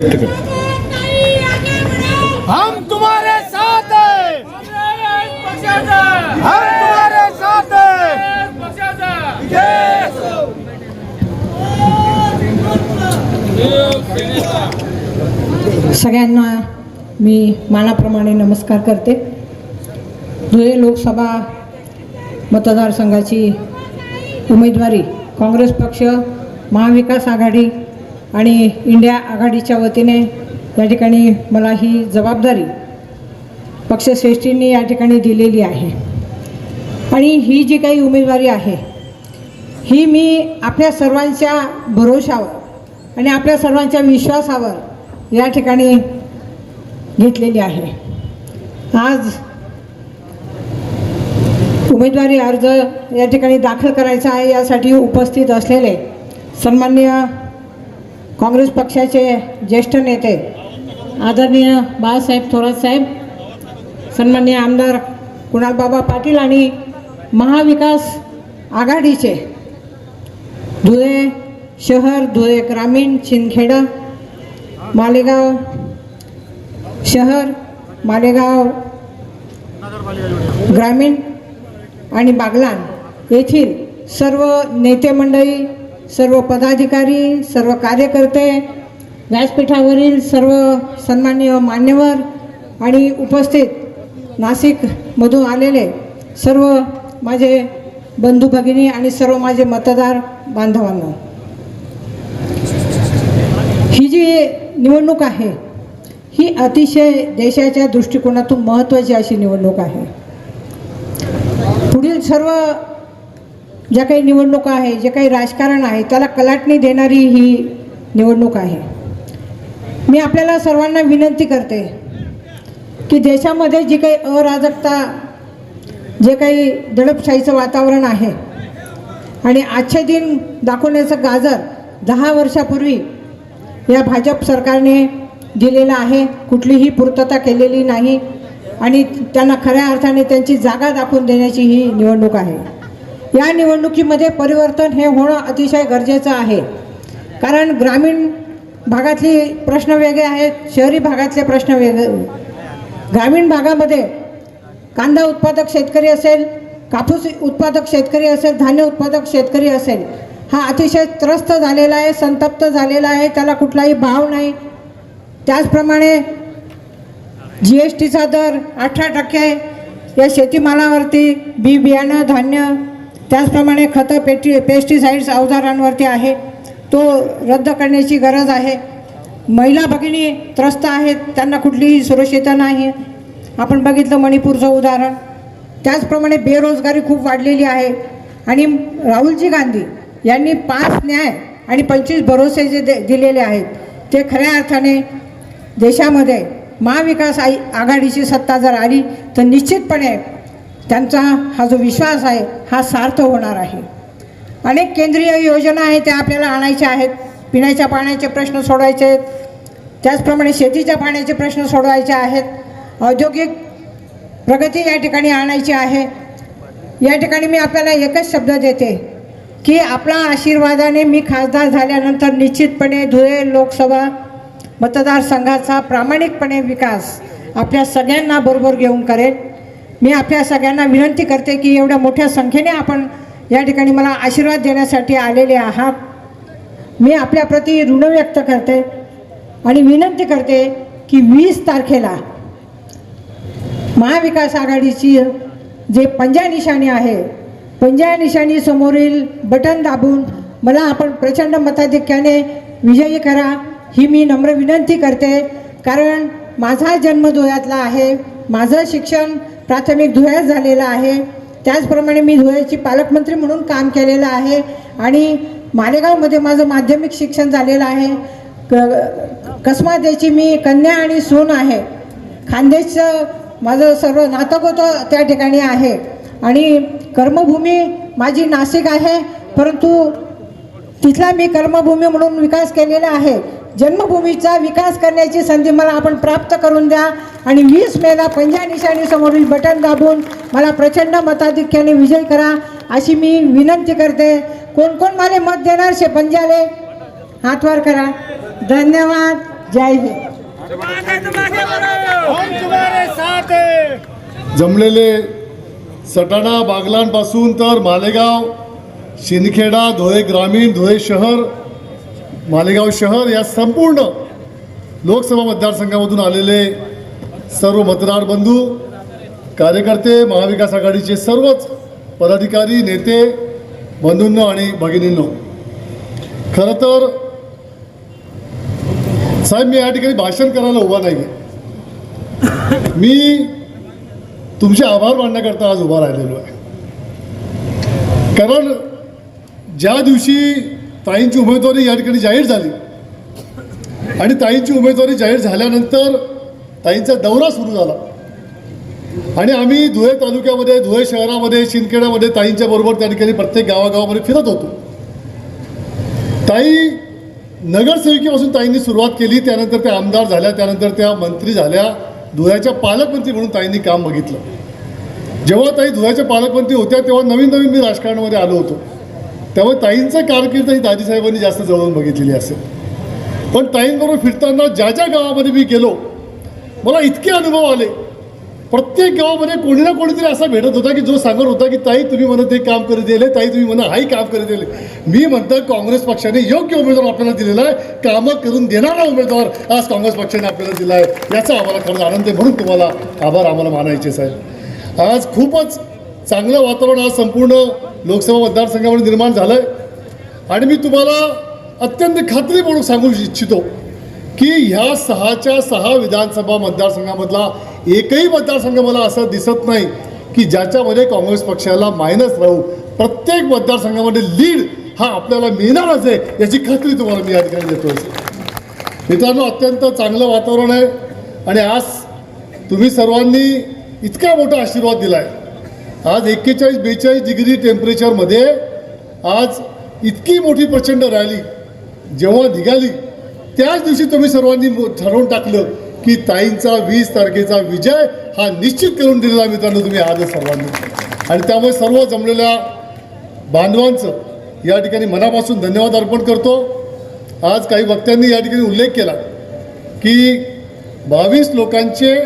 हम तुम्हारे साथ है। हम तुम्हारे साथ है। सगळ्यांना मी मानाप्रमाणे नमस्कार करते. धुळे लोकसभा मतदारसंघाची उमेदवारी काँग्रेस पक्ष महाविकास आघाडी आणि इंडिया आघाडीच्या वतीने या ठिकाणी मला ही जबाबदारी पक्षश्रेष्ठींनी या ठिकाणी दिलेली आहे. आणि ही जी काही उमेदवारी आहे ही मी आपल्या सर्वांच्या भरोशावर आणि आपल्या सर्वांच्या विश्वासावर या ठिकाणी घेतलेली आहे. आज उमेदवारी अर्ज या ठिकाणी दाखल करायचा आहे यासाठी उपस्थित असलेले सन्माननीय काँग्रेस पक्षाचे ज्येष्ठ नेते आदरणीय बाळासाहेब थोरात साहेब सन्मान्य आमदार कुणालबाबा पाटील आणि महाविकास आघाडीचे धुळे शहर धुळे ग्रामीण शिंदखेडा मालेगाव शहर मालेगाव ग्रामीण आणि बागलान येथील सर्व नेते मंडळी सर्व पदाधिकारी सर्व कार्यकर्ते व्यासपीठावरील सर्व सन्माननीय मान्यवर आणि उपस्थित नाशिकमधून आलेले सर्व माझे बंधू भगिनी आणि सर्व माझे मतदार बांधवांना. ही जी निवडणूक आहे ही अतिशय देशाच्या दृष्टिकोनातून महत्त्वाची अशी निवडणूक आहे. पुढील सर्व ज्या काही निवडणुका आहे जे काही राजकारण आहे त्याला कलाटणी देणारी ही निवडणूक आहे. मी आपल्याला सर्वांना विनंती करते की देशामध्ये जी काही अराजकता जे काही दडपशाहीचं वातावरण आहे आणि आजचे दिन दाखवण्याचं गाजर दहा वर्षापूर्वी या भाजप सरकारने दिलेलं आहे कुठलीही पूर्तता केलेली नाही आणि त्यांना खऱ्या अर्थाने त्यांची जागा दाखवून देण्याची ही निवडणूक आहे. या निवडणुकीमध्ये परिवर्तन हे होणं अतिशय गरजेचं आहे. कारण ग्रामीण भागातली प्रश्न वेगळे आहेत शहरी भागातले प्रश्न वेगळे. ग्रामीण भागामध्ये कांदा उत्पादक शेतकरी असेल कापूस उत्पादक शेतकरी असेल धान्य उत्पादक शेतकरी असेल हा अतिशय त्रस्त झालेला आहे संतप्त झालेला आहे त्याला कुठलाही भाव नाही. त्याचप्रमाणे जी एस टीचा दर अठरा टक्के या शेतीमालावरती बी बियाणं धान्य त्याचप्रमाणे खतं पेटी पेस्टिसाईड्स अवजारांवरती आहे. तो रद्द करण्याची गरज आहे. महिला भगिनी त्रस्त आहेत त्यांना कुठलीही सुरक्षितता नाही. आपण बघितलं मणिपूरचं उदाहरण. त्याचप्रमाणे बेरोजगारी खूप वाढलेली आहे. आणि राहुलजी गांधी यांनी पाच न्याय आणि पंचवीस भरोसे जे दे दिलेले आहेत ते खऱ्या अर्थाने देशामध्ये महाविकास आई आघाडीची सत्ता जर आली तर निश्चितपणे त्यांचा हा जो विश्वास आहे हा सार्थ होणार आहे. अनेक केंद्रीय योजना आहेत त्या आपल्याला आणायच्या आहेत. पिण्याच्या पाण्याचे प्रश्न सोडवायचे आहेत. त्याचप्रमाणे शेतीच्या पाण्याचे प्रश्न सोडवायचे आहेत. औद्योगिक प्रगती या ठिकाणी आणायची आहे. या ठिकाणी मी आपल्याला एकच शब्द देते की आपला आशीर्वादाने मी खासदार झाल्यानंतर निश्चितपणे धुळे लोकसभा मतदारसंघाचा प्रामाणिकपणे विकास आपल्या सगळ्यांना बरोबर घेऊन करेल. मी आपल्या सगळ्यांना विनंती करते की एवढ्या मोठ्या संख्येने आपण या ठिकाणी मला आशीर्वाद देण्यासाठी आलेले आहात. मी आपल्याप्रती ऋण व्यक्त करते आणि विनंती करते की वीस तारखेला महाविकास आघाडीची जे पंजा निशाणी आहे पंजा निशाणी समोरील बटन दाबून मला आपण प्रचंड मताधिक्याने विजयी करा ही मी नम्र विनंती करते. कारण माझा जन्म धुळ्यातला आहे माझं शिक्षण प्राथमिक धुळ्यात झालेलं आहे. त्याचप्रमाणे मी धुळ्याची पालकमंत्री म्हणून काम केलेलं आहे आणि मालेगावमध्ये माझं माध्यमिक शिक्षण झालेलं आहे. क कसमादेची मी कन्या आणि सून आहे. खानदेशचं माझं सर्व नातक होतं त्या ठिकाणी आहे. आणि कर्मभूमी माझी नाशिक आहे परंतु तिथला मी कर्मभूमी म्हणून विकास केलेला आहे. जन्मभूमीचा विकास करण्याची संधी मला आपण प्राप्त करून द्या. आणि वीस मेला पंजा निशाणीसमोरील बटन दाबून मला प्रचंड मताधिक्याने विजय करा. अशी मी विनंती करते. कोण कोण मला मत देणार शे पंजाले? हातवार करा. धन्यवाद. जय हिंद. जमलेले सटाणा बागलांपासून तर मालेगाव शिंदखेडा धुळे ग्रामीण धुळे शहर मालेगाव शहर या संपूर्ण लोकसभा मतदारसंघामधून आलेले सर्व मतदार बंधू कार्यकर्ते महाविकास आघाडीचे सर्वच पदाधिकारी नेते बंधूंनो आणि भगिनींनो. खरं तर साहेब मी या ठिकाणी भाषण करायला उभा नाही आहे मी तुमचे आभार मानण्याकरता आज उभा राहिलेलो आहे. कारण ज्या दिवशी ताईंची उमेदवारी या ठिकाणी जाहीर झाली. आणि ताईंची उमेदवारी जाहीर झाल्यानंतर ताईंचा दौरा सुरू झाला. आणि आम्ही धुळे तालुक्यामध्ये धुळे शहरामध्ये शिंदखेड्यामध्ये ताईंच्या बरोबर त्या ठिकाणी प्रत्येक गावागावामध्ये फिरत होतो. ताई नगरसेविकेपासून ताईंनी सुरुवात केली. त्यानंतर त्या आमदार झाल्या त्यानंतर त्या मंत्री झाल्या. धुळ्याच्या पालकमंत्री म्हणून ताईंनी काम बघितलं. जेव्हा ताई धुळ्याच्या पालकमंत्री होत्या तेव्हा नवीन नवीन मी राजकारणामध्ये आलो होतो. त्यामुळे ताईंचं कारकीर्द ही दाजीसाहेबांनी जास्त जवळून बघितलेली असेल. पण ताईंबरोबर फिरताना ज्या ज्या गावामध्ये मी गेलो मला इतके अनुभव आले. प्रत्येक गावामध्ये कोणी ना कोणीतरी असा भेटत होता की जो सांगत होता की ताई तुम्ही म्हणत हे काम करत दिले ताई तुम्ही म्हणा हाही काम करत दिले मी म्हणतो काँग्रेस पक्षाने योग्य उमेदवार आपल्याला दिलेला आहे. कामं करून देणारा उमेदवार आज काँग्रेस पक्षाने आपल्याला दिला आहे. याचा आम्हाला खरंच आनंद आहे म्हणून तुम्हाला आभार आम्हाला मानायचे साहेब. आज खूपच चांगलं वातावरण आज संपूर्ण लोकसभा मतदारसंघामध्ये निर्माण झालं आहे आणि मी तुम्हाला अत्यंत खात्री म्हणून सांगू इच्छितो की ह्या सहाच्या सहा विधानसभा मतदारसंघामधला एकही मतदारसंघ मला असं दिसत नाही की ज्याच्यामध्ये काँग्रेस पक्षाला मायनस राहू. प्रत्येक मतदारसंघामध्ये लीड हा आपल्याला मिळणारच आहे याची खात्री तुम्हाला मी या ठिकाणी देतो मित्रांनो अत्यंत चांगलं वातावरण आहे. आणि आज तुम्ही सर्वांनी इतका मोठा आशीर्वाद दिला आहे आज एक्केचाळीस बेचाळीस डिग्री टेम्परेचरमध्ये आज इतकी मोठी प्रचंड रॅली जेव्हा निघाली त्याच दिवशी तुम्ही सर्वांनी मो- ठरवून टाकलं की ताईंचा वीस तारखेचा विजय हा निश्चित करून दिलेला मित्रांनो तुम्ही आजच सर्वांनी. आणि त्यामुळे सर्व जमलेल्या बांधवांचं या ठिकाणी मनापासून धन्यवाद अर्पण करतो. आज काही वक्त्यांनी या ठिकाणी उल्लेख केला की बावीस लोकांचे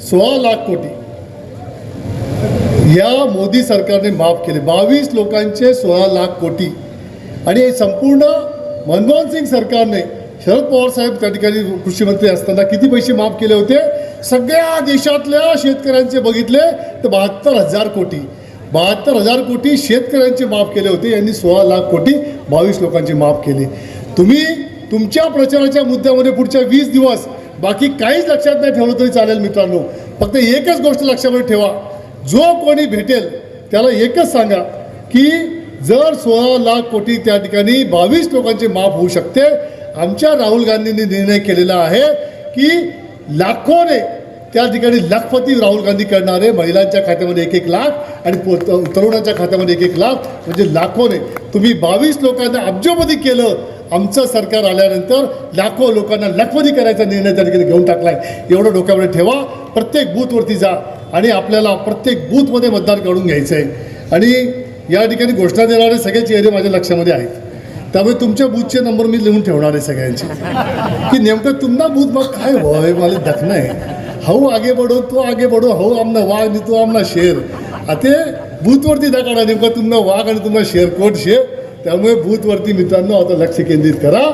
सोळा लाख कोटी या मोदी सरकारने माफ केले. बावीस लोकांचे सोळा लाख कोटी. आणि संपूर्ण मनमोहन सिंग सरकारने शरद पवार साहेब त्या ठिकाणी कृषी मंत्री असताना किती पैसे माफ केले होते? सगळ्या देशातल्या शेतकऱ्यांचे बघितले तर बहात्तर हजार कोटी. बहात्तर हजार कोटी शेतकऱ्यांचे माफ केले होते. यांनी सोळा लाख कोटी बावीस लोकांचे माफ केले. तुम्ही तुमच्या प्रचाराच्या मुद्द्यामध्ये पुढच्या वीस दिवस बाकी काहीच लक्षात नाही ठेवलं तरी चालेल मित्रांनो. फक्त एकच गोष्ट लक्षामध्ये ठेवा. जो कोणी भेटेल त्याला एकच सांगा की जर सोळा लाख कोटी त्या ठिकाणी बावीस लोकांचे माफ होऊ शकते आमच्या राहुल गांधींनी निर्णय केलेला आहे की लाखोने त्या ठिकाणी लाखपती राहुल गांधी करणारे महिलांच्या खात्यामध्ये एक एक लाख आणि तरुणांच्या खात्यामध्ये एक एक लाख म्हणजे लाखोने. तुम्ही बावीस लोकांना अब्जोमध्ये केलं आमचं सरकार आल्यानंतर लाखो लोकांना लाखपती करायचा निर्णय त्या ठिकाणी घेऊन टाकलाय. एवढं डोक्यामध्ये ठेवा. प्रत्येक बूथवरती जा. आणि आपल्याला प्रत्येक बूथमध्ये मतदान काढून घ्यायचं आहे आणि या ठिकाणी घोषणा देणारे सगळे चेहरे माझ्या लक्षामध्ये आहेत. त्यामुळे तुमच्या बूथचे नंबर मी लिहून ठेवणार आहे सगळ्यांचे. की नेमकं तुमना बूथ मग काय व्हाय मला दखणं आहे हऊ आगे बढो तो आगे बढो. हऊ आमना वाघ आणि तो आमना शेर. आता बूथवरती दाखवणार नेमका तुमना वाघ आणि तुम्हाला शेर कोण शेर त्यामुळे बूथवरती मित्रांनो आता लक्ष केंद्रित करा.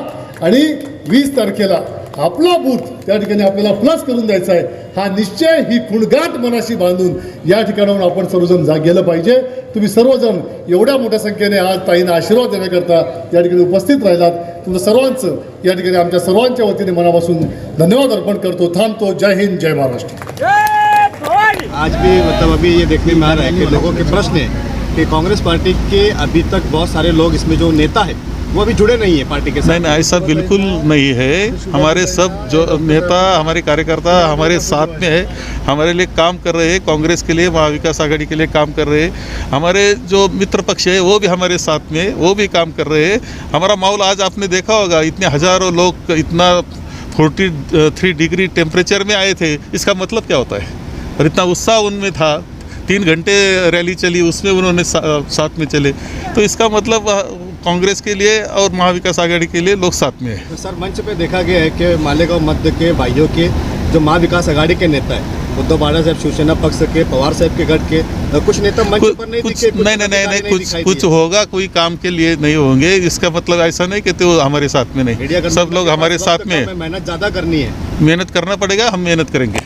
आणि वीस तारखेला आपला बूथ त्या ठिकाणी आपल्याला प्लस करून द्यायचा आहे. हा निश्चय ही खुणगाट मनाशी बांधून या ठिकाणाहून आपण सर्वजण जा गेलं पाहिजे. तुम्ही सर्वजण एवढ्या मोठ्या संख्येने आज ताईंना आशीर्वाद देण्याकरता या ठिकाणी उपस्थित राहिलात. तुमचं सर्वांचं या ठिकाणी आमच्या सर्वांच्या वतीने मनापासून धन्यवाद अर्पण करतो. थांबतो. जय हिंद जय महाराष्ट्र. आज भी मतलब अभी ये देखने में आ रहा है कि लोगों के प्रश्न है कि कांग्रेस पार्टी के अभी तक बहुत सारे लोग इसमें जो नेता है वो अभी जुड़े नहीं है पार्टी के नहीं साथ? नहीं ऐसा बिल्कुल नहीं है। हमारे सब जो नेता हमारे कार्यकर्ता हमारे साथ में है हमारे लिए काम कर रहे हैं कांग्रेस के लिए महाविकास आघाड़ी के लिए काम कर रहे हैं। हमारे जो मित्र पक्ष है वो भी हमारे साथ में वो भी काम कर रहे हैं। हमारा माहौल आज आपने देखा होगा इतने हज़ारों लोग इतना फोर्टी थ्री डिग्री टेम्परेचर में आए थे। इसका मतलब क्या होता है? और इतना उत्साह उनमें था। तीन घंटे रैली चली उसमें उन्होंने सा, साथ में चले। तो इसका मतलब कांग्रेस के लिए और महाविकास आघाड़ी के लिए लोग साथ में है। तो सर मंच पे देखा गया है कि मालेगांव मध्य के भाइयों के जो महाविकास आघाड़ी के नेता है उद्धव बाड़ा साहब शिवसेना पक्ष के पवार साहब के गढ़ के कुछ नेता मंच पर नहीं कुछ दिखे कुछ नहीं नहीं नहीं नहीं कुछ कुछ होगा कोई काम के लिए नहीं होंगे इसका मतलब ऐसा नहीं कि तो हमारे साथ में नहीं। सब लोग हमारे साथ में है, मेहनत ज़्यादा करनी है। मेहनत करना पड़ेगा हम मेहनत करेंगे।